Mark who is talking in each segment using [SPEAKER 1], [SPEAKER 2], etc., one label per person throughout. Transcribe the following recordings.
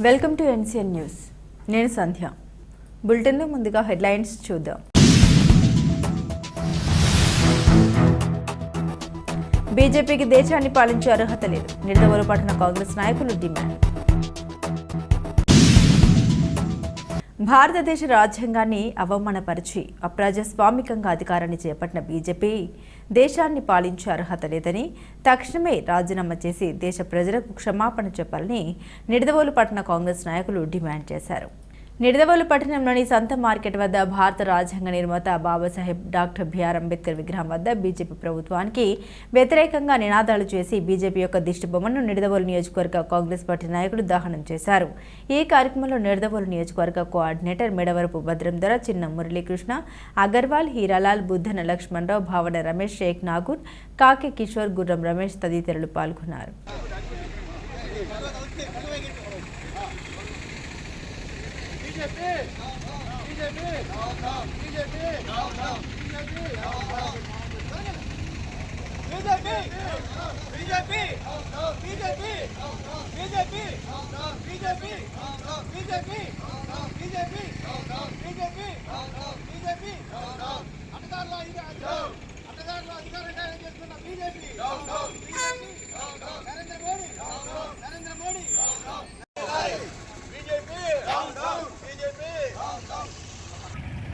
[SPEAKER 1] Welcome to NCN news నేను సంధ్య. బులెటిన్లో ముందుగా హెడ్లైన్స్ చూద్దాం. బీజేపీకి దేశాన్ని పాలించే అర్హత లేదు. నిడదవోలు పట్టణ కాంగ్రెస్ నాయకులు డిమాండ్. భారతదేశ రాజ్యాంగాన్ని అవమానపరిచి అప్రజాస్వామికంగా అధికారాన్ని చేపట్టిన బీజేపీ దేశాన్ని పాలించే అర్హత లేదని తక్షణమే రాజీనామా చేసి దేశ ప్రజలకు క్షమాపణ చెప్పాలని నిడదవోలు పట్టణ కాంగ్రెస్ నాయకులు డిమాండ్ చేశారు. నిడదవోలు పట్టణంలోని సంత మార్కెట్ వద్ద భారత రాజ్యాంగ నిర్మాత బాబాసాహెబ్ డాక్టర్ బిఆర్ అంబేద్కర్ విగ్రహం వద్ద బీజేపీ ప్రభుత్వానికి వ్యతిరేకంగా నినాదాలు చేసి బీజేపీ యొక్క దిష్టిబొమ్మను నిడదవోలు నియోజకవర్గ కాంగ్రెస్ పార్టీ నాయకులు దహనం చేశారు. ఈ కార్యక్రమంలో నిడదవోలు నియోజకవర్గ కోఆర్డినేటర్ మెడవరపు భద్రంధర చిన్న మురళీకృష్ణ అగర్వాల్ హీరాలాల్ బుద్ధన లక్ష్మణరావు భావన రమేష్ షేక్ నాగూర్ కాకి కిషోర్ గుర్రం రమేష్ తదితరులు పాల్గొన్నారు.
[SPEAKER 2] BJP! BJP! BJP! BJP! BJP!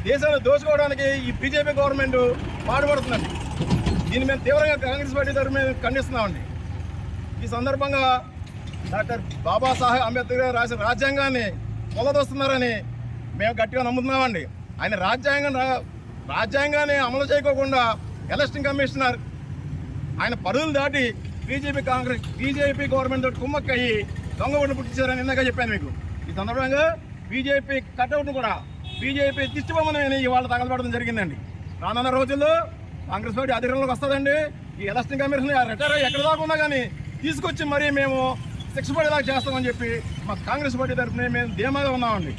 [SPEAKER 3] దేశాన్ని దోచుకోవడానికి ఈ బీజేపీ గవర్నమెంట్ పాటుపడుతుందండి దీన్ని మేము తీవ్రంగా కాంగ్రెస్ పార్టీ తరఫు మేము ఖండిస్తున్నామండి. ఈ సందర్భంగా డాక్టర్ బాబాసాహెబ్ అంబేద్కర్ గారు రాసిన రాజ్యాంగాన్ని పొలదొస్తున్నారని మేము గట్టిగా నమ్ముతున్నామండి. ఆయన రాజ్యాంగం రాజ్యాంగాన్ని అమలు చేయకోకుండా ఎలక్షన్ కమిషనర్ ఆయన పరువులు దాటి బీజేపీ కాంగ్రెస్ బీజేపీ గవర్నమెంట్ తోటి కుమ్మక్కయ్యి దొంగ ఓట్లు పుట్టించారని ఇందాక చెప్పాను మీకు. ఈ సందర్భంగా బీజేపీ కట్అవుట్ను కూడా బీజేపీ దిష్టిబొమ్మని ఇవాళ తగలబడడం జరిగిందండి. రానున్న రోజుల్లో కాంగ్రెస్ పార్టీ అధికారంలోకి వస్తుందండి. ఈ ఎలక్షన్ కమిషన్ రిటైర్ అయ్యి ఎక్కడ దాకా ఉన్నా కానీ తీసుకొచ్చి మరీ మేము శిక్ష పడేలాగా చేస్తామని చెప్పి మా కాంగ్రెస్ పార్టీ తరఫున మేము ధీమాగా ఉన్నామండి.